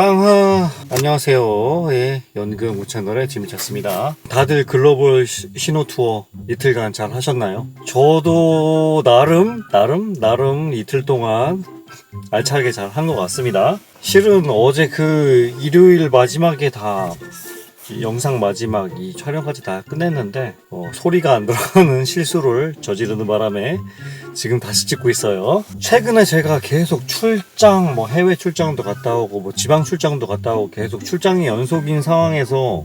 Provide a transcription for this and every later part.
빵하. 안녕하세요. 예, 연금 우채널의 지미쳤습니다. 다들 글로벌 시- 신호 투어 이틀간 잘 하셨나요? 저도 나름 나름 나름 이틀 동안 알차게 잘 한 것 같습니다. 실은 어제 그 일요일 마지막에 다이 영상 마지막 이 촬영까지 다 끝냈는데 어, 소리가 안 들어가는 실수를 저지르는 바람에 지금 다시 찍고 있어요. 최근에 제가 계속 출장, 뭐 해외 출장도 갔다 오고, 뭐 지방 출장도 갔다 오고, 계속 출장이 연속인 상황에서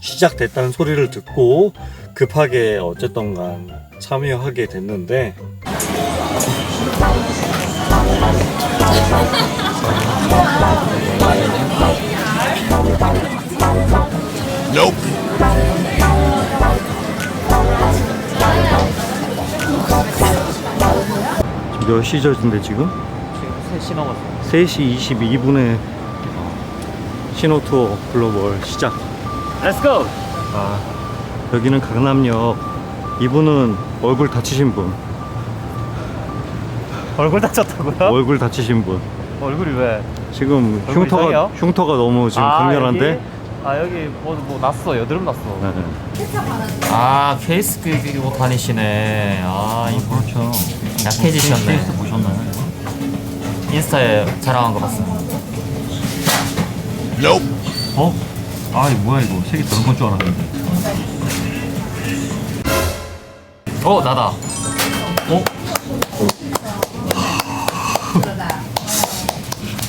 시작됐다는 소리를 듣고 급하게 어쨌든 간 참여하게 됐는데 몇 시저인데 지금? 3시 넘었어 3시 22분에 신호 투어 글로벌 시작. 렛츠고! 아, 여기는 강남역. 이분은 얼굴 다치신 분. 얼굴 다쳤다고요? 얼굴 다치신 분. 얼굴이 왜? 지금 얼굴 흉터가 이상해요? 흉터가 너무 지금 아, 강렬한데. 여기? 아 여기 뭐, 뭐 났어 여드름 났어 네, 네. 아 케이스 끼고 다니시네. 아 이거 그렇죠. 약해지셨네. 보셨나요? 인스타에 자랑한 거 봤습니다. 어? 아, 이거 뭐야 이거? 색이 다른 건 줄 알았는데. 어 나다. 어?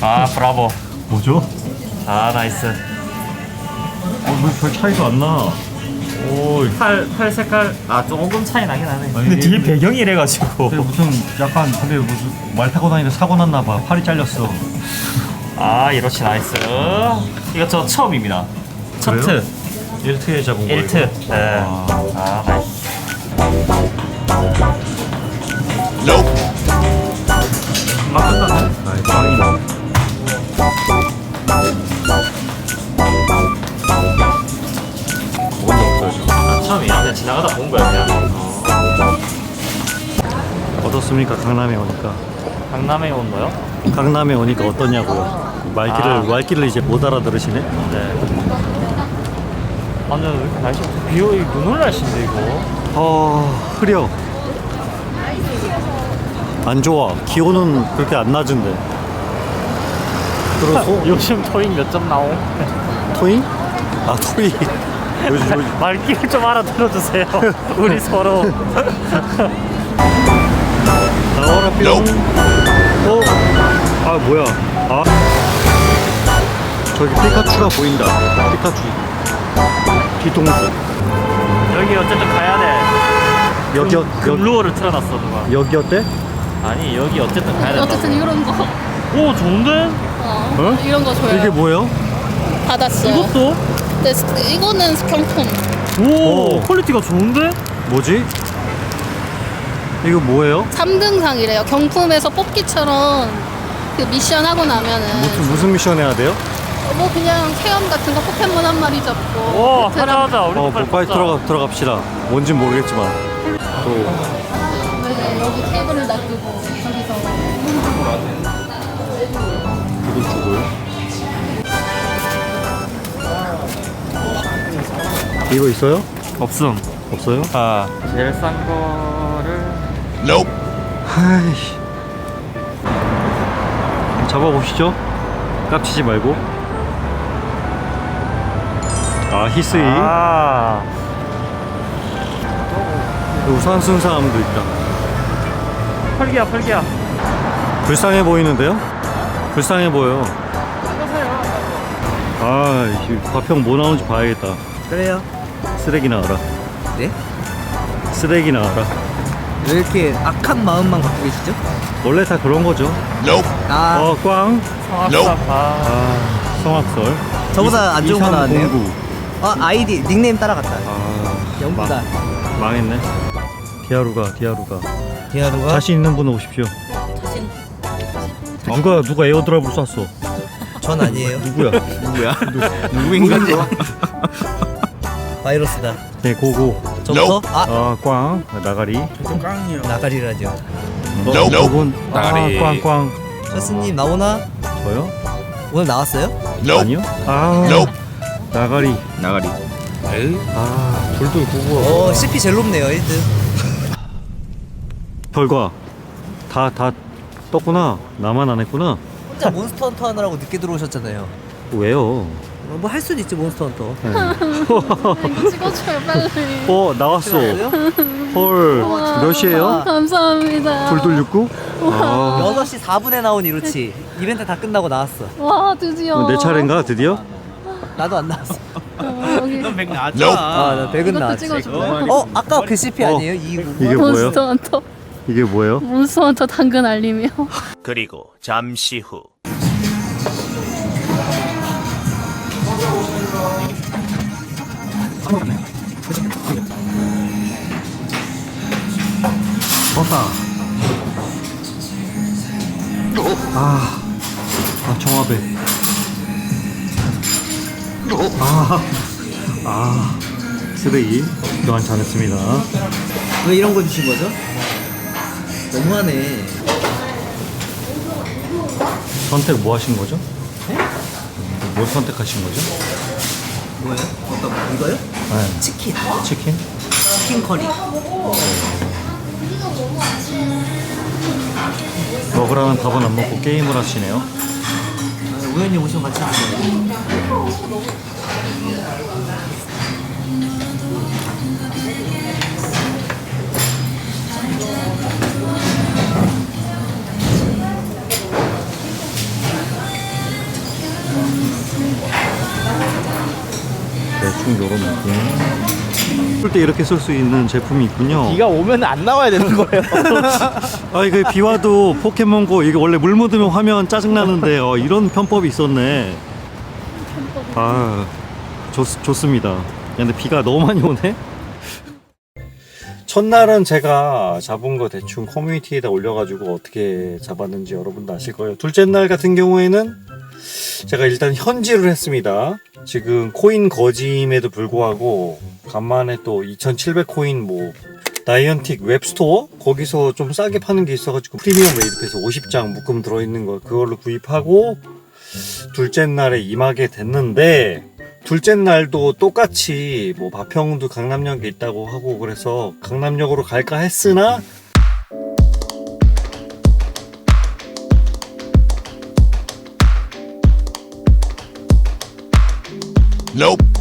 아 브라보. 뭐죠? 아 나이스. 어, 왜별 차이가 안 나? 오, 팔, 팔 색깔 아 조금 차이 나긴 하네. 근데 뒤에 배경이 이래가지고 근데 무슨 약간 근데 무슨 말 타고 다니는데 사고 났나 봐. 팔이 잘렸어. 아 이렇지 나이스. 이거 저 처음입니다. 첫 그래요? 트. 1트에 잡은 거. 1트. 네. 아. 아 나이스. 막 끝났네. 아이, 빵이다. 뭔적 없어요, 지금. 아, 처음이야. 그냥 지나가다 본 거야 그냥. 어떻습니까, 강남에 오니까? 강남에 온 거요? 강남에 오니까 어떠냐고요? 말귀를, 아. 말귀를 이제 못 알아들으시네? 네. 왜 이렇게 날씨가 비 오이 눈올 날씨인데 이거. 어, 흐려. 안 좋아. 기온은 그렇게 안 낮은데. 그리고 소, 요즘 토익 몇 점 나옴? 토잉? 아, 토잉. 요즘, 요즘 말귀를 좀 알아들어 주세요. 우리 서로. 나와라 뿅. 어? 아 뭐야? 아 저기 피카츄가 보인다. 피카츄. 뒤통수. 여기 어쨌든 가야 돼. 여기 어- 금, 여기 루어를 틀어놨어 누가. 여기 어때? 아니 여기 어쨌든 가야 된다. 어쨌든 이런 거, 오 좋은데? 어, 어? 이런 거 줘요. 이게 뭐예요? 받았어요. 이것도? 근데 스- 이거는 경품. 오 오. 퀄리티가 좋은데? 뭐지? 이거 뭐예요? 3등상이래요. 경품에서 뽑기처럼 그 미션 하고 나면은 무슨 무슨 미션 해야 돼요? 뭐 그냥 체험 같은 거 포켓몬 한 마리 잡고 오그 하자 하자. 우리 어, 빨리 뭐. 들어가 들어갑시다. 뭔진 모르겠지만. 또 네, 여기 테이블을 놔두고 저기서 이거 주고요. 이거 있어요? 없음. 없어요? 아 제일 싼 거를 아이씨. 잡아보시죠. 깝치지 말고. 아, 히스이. 아 우산 쓴 사람도 있다. 펄기야 펄기야. 불쌍해 보이는데요? 불쌍해 보여. 아, 이 과평 뭐 나오는지 봐야겠다. 그래요. 쓰레기 나와라. 네? 쓰레기 나와라. 왜 이렇게 악한 마음만 갖고 계시죠? 원래 다 그런 거죠. 아 어, 꽝. 성악사. 아, 아, 성악설. 저보다 안 좋은 거 나왔네요 2309. 어 아이디 닉네임 따라갔다 아, 영구다 망, 망했네. 디아루가, 디아루가. 디아루가 자신 있는 분 오십시오. 자신. 누가, 누가 에어드랍을 쐈어? 전 아니에요 누구야? 누구야? 누구인가? 바이러스다 네, 고고. 저부터? 아 아, 꽝. 나가리. 나가리라죠 어, 저분. 나가리. 아, 꽝, 꽝. 셔스님 나오나? 저요? 오늘 나왔어요? 아니요? 아. 나가리. 나가리. 아, 돌돌 구구. 어 CP 제일 높네요 1등 결과. 다, 다 떴구나. 나만 안 했구나. 혼자 몬스터 헌터 하느라고 늦게 들어오셨잖아요 왜요? 뭐 할 수도 있지 몬스터 헌터 이거 찍어줘요 빨리. 어, 나왔어. 들어왔어요? 헐. 몇 시에요? 감사합니다. 돌돌 69? 아. 6시 4분에 나온 이로치 이벤트 다 끝나고 나왔어 와 드디어. 내 차례인가, 드디어? 나도 안 나왔어 어, 여기 아나 백은 이것도 나왔지 찍어줘요. 어 아까 그 CP 어. 아니에요? 2 이게 뭐예요? 몬스터 헌터. 이게 뭐예요? 몬스터 헌터 당근 알림이요. 그리고 잠시 후 버사. 아, 아 정화배. 아, 아, 쓰레기 교환 잘했습니다. 왜 이런 거 주신 거죠? 너무하네 선택 뭐 하신 거죠? 뭘 선택하신 거죠? 뭐예요? 어떤 거? 이거요? 네. 치킨 치킨? 치킨 커리 먹으라는 밥은 안 먹고 게임을 하시네요. 아, 우연히 오시면 같이 드세요 대충 요런 느낌. 쓸 때 이렇게 쓸 수 있는 제품이 있군요. 비가 오면 안 나와야 되는 거예요. 아, 이거 비 와도 포켓몬고 이게 원래 물 묻으면 화면 짜증 나는데 어, 이런 편법이 있었네. 아, 좋, 좋습니다. 야, 근데 비가 너무 많이 오네. 첫날은 제가 잡은 거 대충 커뮤니티에다 올려가지고 어떻게 잡았는지 여러분도 아실 거예요. 둘째 날 같은 경우에는 제가 일단 현질을 했습니다. 지금 코인 거짐에도 불구하고 간만에 또 2,700 코인 뭐 나이언틱 웹스토어 거기서 좀 싸게 파는 게 있어가지고 프리미엄 레이드에서 50장 묶음 들어있는 거 그걸로 구입하고 둘째 날에 임하게 됐는데 둘째 날도 똑같이 뭐 마평도 강남역에 있다고 하고 그래서 강남역으로 갈까 했으나 Nope.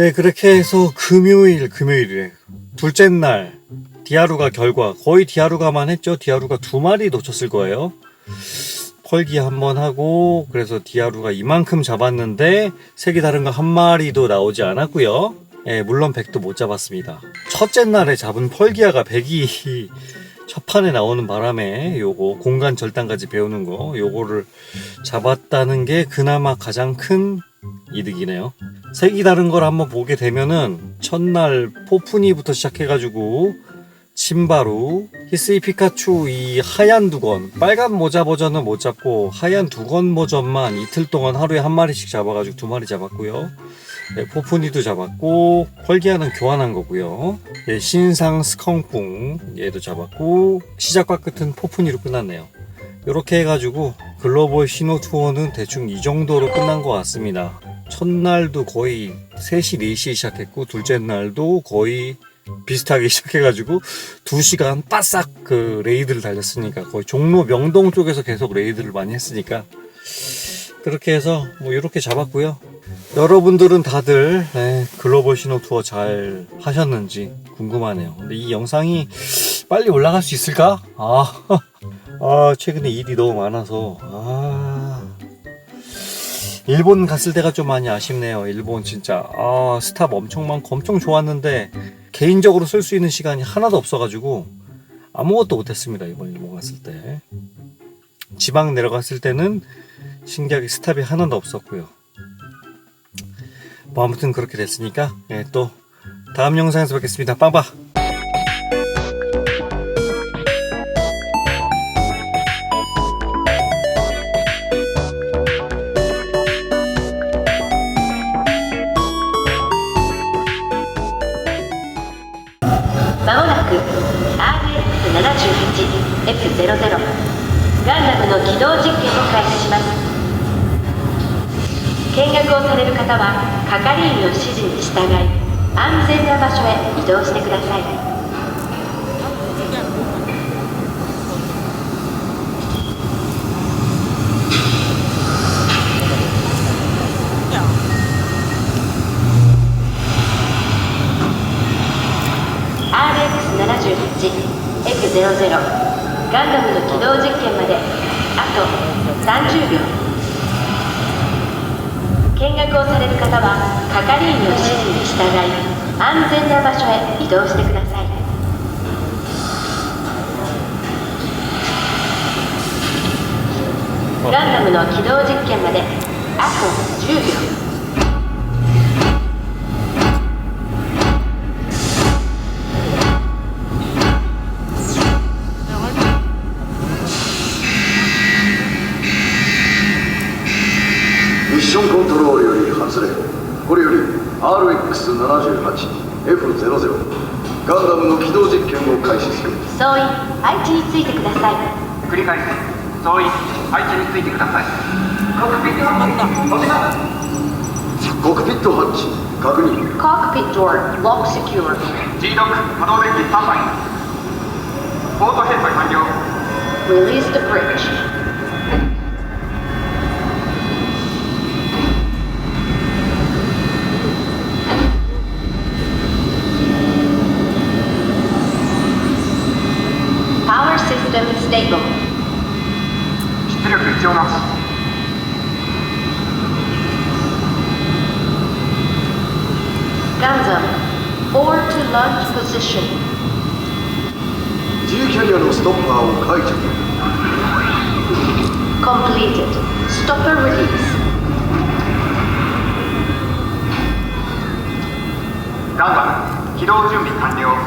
네, 그렇게 해서 금요일, 금요일에 둘째 날 디아루가 결과 거의 디아루가만 했죠. 디아루가 두 마리 놓쳤을 거예요. 펄기 한 번 하고 그래서 디아루가 이만큼 잡았는데 색이 다른 거 한 마리도 나오지 않았고요. 예, 물론 백도 못 잡았습니다. 첫째 날에 잡은 펄기아가 백이 첫 판에 나오는 바람에 요거 공간 절단까지 배우는 거 요거를 잡았다는 게 그나마 가장 큰 이득이네요. 색이 다른 걸 한번 보게 되면은 첫날 포프니부터 시작해가지고 신바루, 히스이 피카츄 이 하얀 두건, 빨간 모자 버전은 못 잡고 하얀 두건 버전만 이틀 동안 하루에 한 마리씩 잡아가지고 두 마리 잡았고요. 네, 포프니도 잡았고 펄기아는 교환한 거고요. 예, 신상 스컹풍 얘도 잡았고 시작과 끝은 포프니로 끝났네요. 이렇게 해가지고 글로벌 신호 투어는 대충 이 정도로 끝난 것 같습니다. 첫날도 거의 3시, 4시에 시작했고, 둘째 날도 거의 비슷하게 시작해가지고, 2시간 바싹 그 레이드를 달렸으니까, 거의 종로 명동 쪽에서 계속 레이드를 많이 했으니까, 그렇게 해서 뭐 이렇게 잡았고요. 여러분들은 다들 네, 글로벌 신호 투어 잘 하셨는지 궁금하네요. 근데 이 영상이 빨리 올라갈 수 있을까? 아, 아 최근에 일이 너무 많아서 아 일본 갔을 때가 좀 많이 아쉽네요. 일본 진짜 아 스탑 엄청 많고 엄청 좋았는데 개인적으로 쓸 수 있는 시간이 하나도 없어가지고 아무것도 못했습니다. 이번 일본 갔을 때 지방 내려갔을 때는 신기하게 스탑이 하나도 없었고요. 뭐 아무튼 그렇게 됐으니까 예, 또 다음 영상에서 뵙겠습니다. 빵빠.「まもなく RX78F00 ガンダムの起動実験を開始します 見学をされる方は係員の指示に従い安全な場所へ移動してください。RX78F00 ガンダムの起動実験まであと30秒見学をされる方は係員の指示に従い安全な場所へ移動してください。ガンダムの起動実験まであと10秒ションコントロールより外れ。これより RX78F00 ガンダムの起動実験を開始する。総員配置についてください。繰り返す。総員配置についてください。コックピットハッチ閉じますコックピットハッチ確認。Cockpit door lock secure G ロック可動デッキスタンバイ。ポート閉鎖完了。Release the bridge stable 出力必要なし Gundam Forward to launch position G キャリアのストッパーを解除 Completed Stopper release ガンダム起動準備完了